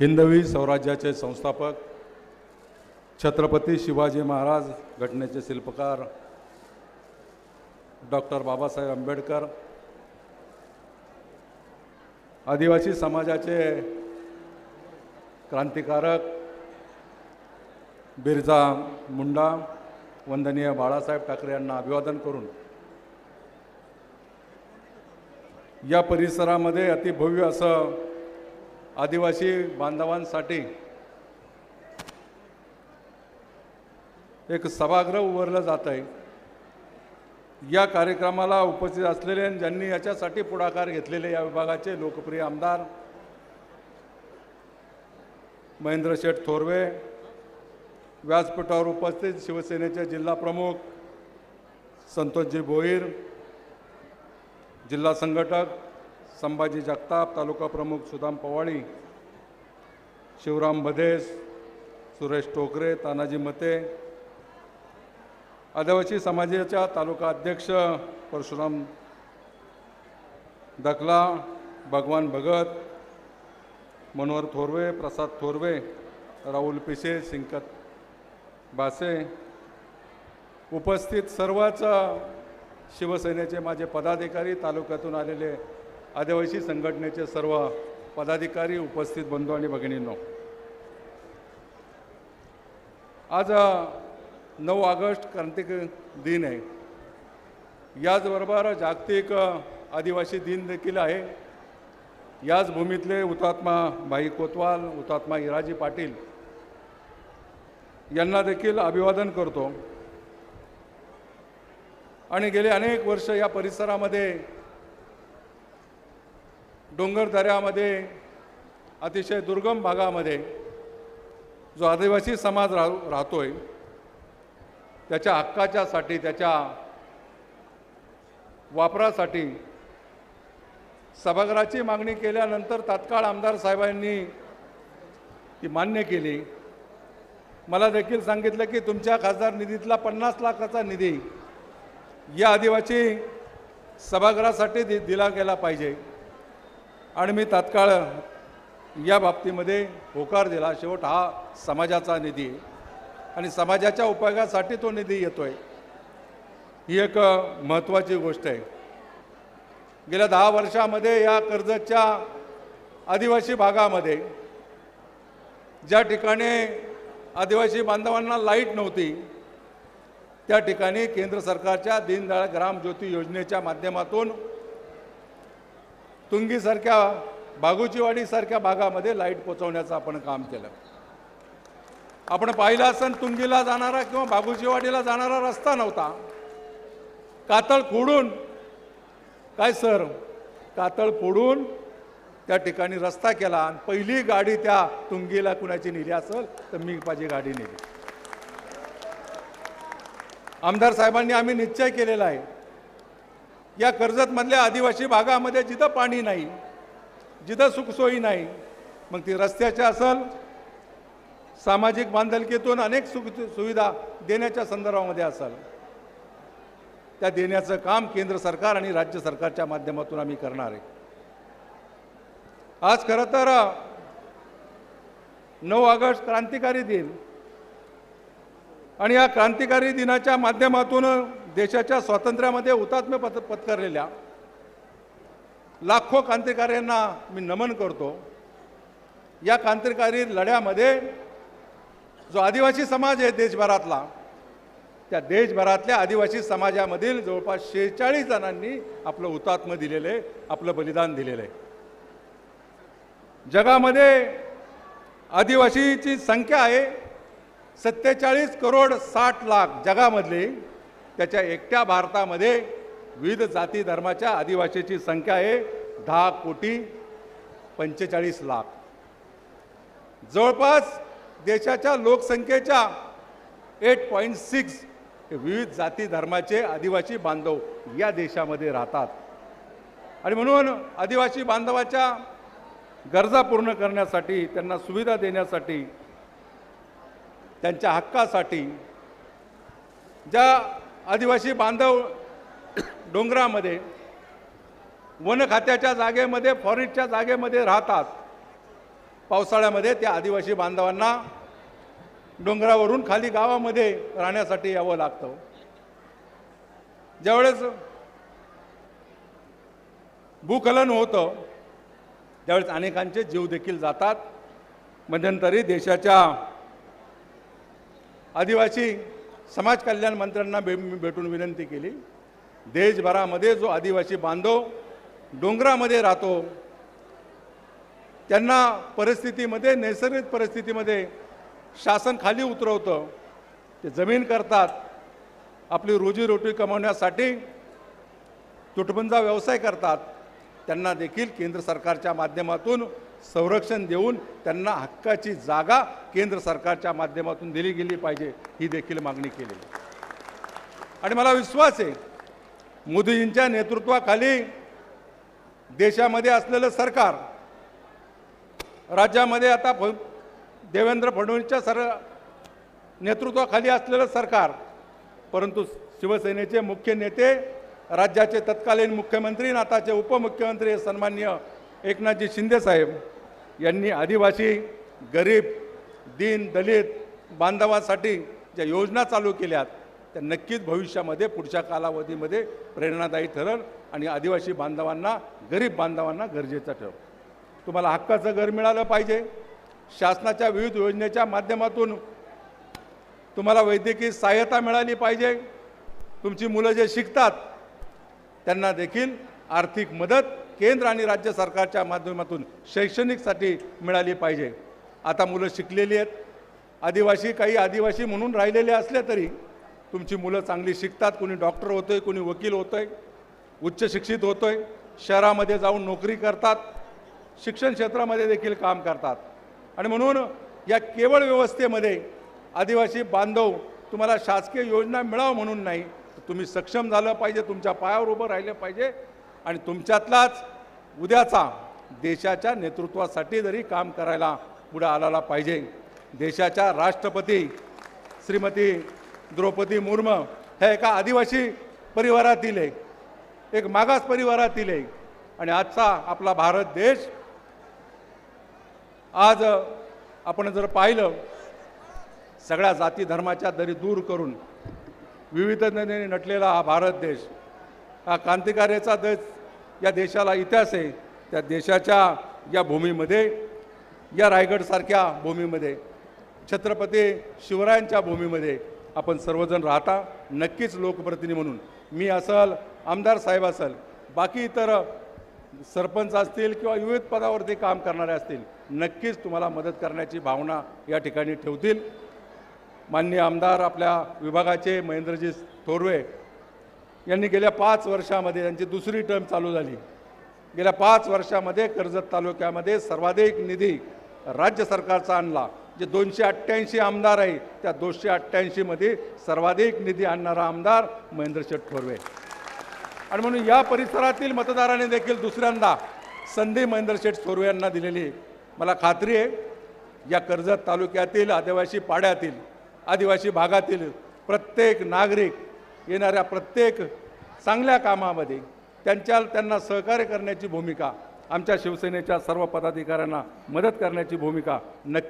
हिंदवी स्वराज्याचे संस्थापक छत्रपती शिवाजी महाराज घटनेचे शिल्पकार डॉक्टर बाबासाहेब आंबेडकर आदिवासी समाजाचे क्रांतिकारक बिरजा मुंडा वंदनीय बाळासाहेब ठाकरे यांना अभिवादन करून या परिसरामध्ये अतिभव्य असं आदिवासी बांधवांसाठी एक सभागृह उभारलं जात आहे. या कार्यक्रमाला उपस्थित असलेले ज्यांनी याच्यासाठी पुढाकार घेतलेले या विभागाचे लोकप्रिय आमदार महेंद्र शेठ थोरवे व्यासपीठावर उपस्थित शिवसेनेचे जिल्हा प्रमुख संतोषजी भोईर जिल्हा संघटक संभाजी जगताप तालुका प्रमुख सुदाम पवाळी शिवराम भदेस सुरेश टोकरे तानाजी मते आदिवासी समाजाच्या तालुका अध्यक्ष परशुराम दखला भगवान भगत मनोहर थोरवे प्रसाद थोरवे राहुल पिसे सिंकत बासे उपस्थित सर्वच शिवसेनेचे माझे पदाधिकारी तालुक्यातून आलेले आदिवासी संघटनेचे सर्व पदाधिकारी उपस्थित बंधू आणि भगिनींनो. आज नऊ ऑगस्ट क्रांतिक दिन आहे. याचबरोबर जागतिक आदिवासी दिन देखील आहे. याच भूमीतले हुतात्मा भाई कोतवाल हुतात्मा इराजी पाटील यांना देखील अभिवादन करतो. आणि गेले अनेक वर्ष या परिसरामध्ये डोंगर दऱ्यामध्ये अतिशय दुर्गम भागामध्ये जो आदिवासी समाज राह आहे त्याच्या हक्काच्यासाठी त्याच्या वापरासाठी सभागृहाची मागणी केल्यानंतर तात्काळ आमदार साहेबांनी ती मान्य केली. मला देखील सांगितलं की तुमच्या खासदार निधीतला पन्नास लाखाचा निधी या आदिवासी सभागृहासाठी दि दिला गेला पाहिजे. आणि मी तात्काळ या बाबतीमध्ये होकार दिला. शेवट हा समाजाचा निधी आहे. आणि समाजाच्या उपयोगासाठी तो निधी येतो आहे ही एक महत्त्वाची गोष्ट आहे. गेल्या दहा वर्षामध्ये या कर्जतच्या आदिवासी भागामध्ये ज्या ठिकाणी आदिवासी बांधवांना लाइट नव्हती त्या ठिकाणी केंद्र सरकारच्या दीनदयाळ ग्राम ज्योती योजनेच्या माध्यमातून तुंगीसारख्या बागुचीवाडीसारख्या भागामध्ये लाइट पोचवण्याचं आपण काम केलं. आपण पाहिलं असेल तुंगीला जाणारा किंवा बागुचीवाडीला जाणारा रस्ता नव्हता. कातळ फोडून काय सर? कातळ फोडून त्या ठिकाणी रस्ता केला आणि पहिली गाडी त्या तुंगीला कुणाची नेली असेल तर मी माझी गाडी नेली. आमदार साहेबांनी आम्ही निश्चय केलेला आहे. या कर्जतमधल्या आदिवासी भागामध्ये जिथं पाणी नाही जिथं सुखसोयी नाही मग ती रस्त्याच्या असल सामाजिक बांधलकीतून अनेक सुख सुविधा देण्याच्या संदर्भामध्ये असेल. त्या देण्याचं काम केंद्र सरकार आणि राज्य सरकारच्या माध्यमातून आम्ही करणार आहे. आज खरं तर नऊ ऑगस्ट क्रांतिकारी दिन. आणि या क्रांतिकारी दिनाच्या माध्यमातून देशाच्या स्वातंत्र्यामध्ये हुतात्म्य पत पत्करलेल्या लाखो क्रांतिकाऱ्यांना मी नमन करतो. या क्रांतिकारी लढ्यामध्ये जो आदिवासी समाज आहे देशभरातला त्या देशभरातल्या आदिवासी समाजामधील जवळपास शेहेचाळीस जणांनी आपलं हुतात्म्य दिलेलं आहे आपलं बलिदान दिलेलं आहे. जगामध्ये आदिवासीची संख्या आहे सत्तेचाळीस करोड साठ लाख जगामधली. त्याच्या एकट्या भारतामध्ये विविध जाती धर्माच्या आदिवासीची संख्या आहे दहा कोटी पंचेचाळीस लाख. जवळपास देशाच्या लोकसंख्येच्या एट पॉईंट सिक्स विविध जाती धर्माचे आदिवासी बांधव या देशामध्ये राहतात. आणि म्हणून आदिवासी बांधवाच्या गरजा पूर्ण करण्यासाठी त्यांना सुविधा देण्यासाठी त्यांच्या हक्कासाठी ज्या आदिवासी बांधव डोंगरामध्ये वन खात्याच्या जागेमध्ये फॉरेस्टच्या जागेमध्ये राहतात. पावसाळ्यामध्ये त्या आदिवासी बांधवांना डोंगरावरून खाली गावामध्ये राहण्यासाठी यावं लागतं. ज्यावेळेस भूखलन होतं त्यावेळेस अनेकांचे जीव देखील जातात. मध्यंतरी देशाच्या आदिवासी समाज कल्याण मंत्र्यांना भे भेटून विनंती केली. देशभरामध्ये जो आदिवासी बांधव डोंगरामध्ये राहतो त्यांना परिस्थितीमध्ये नैसर्गिक परिस्थितीमध्ये शासन खाली उतरवतं ते जमीन करतात. आपली रोजीरोटी कमवण्यासाठी तुटबंजा व्यवसाय करतात. त्यांना देखील केंद्र सरकारच्या माध्यमातून संरक्षण देऊन त्यांना हक्काची जागा केंद्र सरकारच्या माध्यमातून दिली गेली पाहिजे ही देखील मागणी केली आणि मला विश्वास आहे मोदीजींच्या नेतृत्वाखाली देशामध्ये असलेलं सरकार राज्यामध्ये आता फ देवेंद्र फडणवीसच्या सर नेतृत्वाखाली असलेलं सरकार परंतु शिवसेनेचे मुख्य नेते राज्याचे तत्कालीन मुख्यमंत्री आणि आताचे उपमुख्यमंत्री सन्मान्य एकनाथजी शिंदेसाहेब यांनी आदिवासी गरीब दीन दलित बांधवांसाठी ज्या योजना चालू केल्यात त्या नक्कीच भविष्यामध्ये पुढच्या कालावधीमध्ये प्रेरणादायी ठरल आणि आदिवासी बांधवांना गरीब बांधवांना गरजेचं ठरव तुम्हाला हक्काचं घर मिळालं पाहिजे. शासनाच्या विविध योजनेच्या माध्यमातून तुम्हाला वैद्यकीय सहाय्यता मिळाली पाहिजे. तुमची मुलं जे शिकतात त्यांना देखील आर्थिक मदत केंद्र आणि राज्य सरकारच्या माध्यमातून शैक्षणिकसाठी मिळाली पाहिजे. आता मुलं शिकलेली आहेत. आदिवासी काही आदिवासी म्हणून राहिलेले असले तरी तुमची मुलं चांगली शिकतात. कोणी डॉक्टर होतोय कोणी वकील होतोय उच्च शिक्षित आहे शहरामध्ये जाऊन नोकरी करतात शिक्षण क्षेत्रामध्ये देखील काम करतात. आणि म्हणून या केवळ व्यवस्थेमध्ये आदिवासी बांधव तुम्हाला शासकीय योजना मिळावं म्हणून नाही तुम्ही सक्षम झालं पाहिजे तुमच्या पायावर उभं राहिलं पाहिजे. आणि तुमच्यातलाच उद्याचा देशाच्या नेतृत्वासाठी जरी काम करायला पुढे आलेला पाहिजे देशाच्या राष्ट्रपती श्रीमती द्रौपदी मुर्मू ह्या एका आदिवासी परिवारातील आहे एक मागास परिवारातील आहे आणि आजचा आपला भारत देश आज आपण जर पाहिलं सगळ्या जाती धर्माच्या दरी दूर करून विविधतेने नटलेला हा भारत देश हा क्रांतिकार्याचा देश या देशाला इतिहास आहे. त्या देशाच्या या भूमीमध्ये या रायगडसारख्या भूमीमध्ये छत्रपती शिवरायांच्या भूमीमध्ये आपण सर्वजण राहता नक्कीच लोकप्रतिनिधी म्हणून. मी असल आमदार साहेब असल बाकी इतर सरपंच असतील किंवा विविध पदावरती काम करणारे असतील नक्कीच तुम्हाला मदत करण्याची भावना या ठिकाणी ठेवतील. माननीय आमदार आपल्या विभागाचे महेंद्रजी थोरवे यांनी गेल्या पाच वर्षामध्ये त्यांची दुसरी टर्म चालू झाली. गेल्या पाच वर्षामध्ये कर्जत तालुक्यामध्ये सर्वाधिक निधी राज्य सरकारचा आणला. जे दोनशे अठ्ठ्याऐंशी आमदार आहे त्या दोनशे अठ्ठ्याऐंशीमध्ये सर्वाधिक निधी आणणारा आमदार महेंद्र शेठ थोरवे. आणि म्हणून या परिसरातील मतदारांनी देखील दुसऱ्यांदा संधी महेंद्र शेठ थोरवे यांना दिलेली मला खात्री आहे या कर्जत तालुक्यातील आदिवासी पाड्यातील आदिवासी भागातील प्रत्येक नागरिक येणाऱ्या प्रत्येक चांगल्या कामामध्ये त्यांच्या त्यांना सहकार्य करण्याची भूमिका आमच्या शिवसेनेच्या सर्व पदाधिकाऱ्यांना मदत करण्याची भूमिका नक्की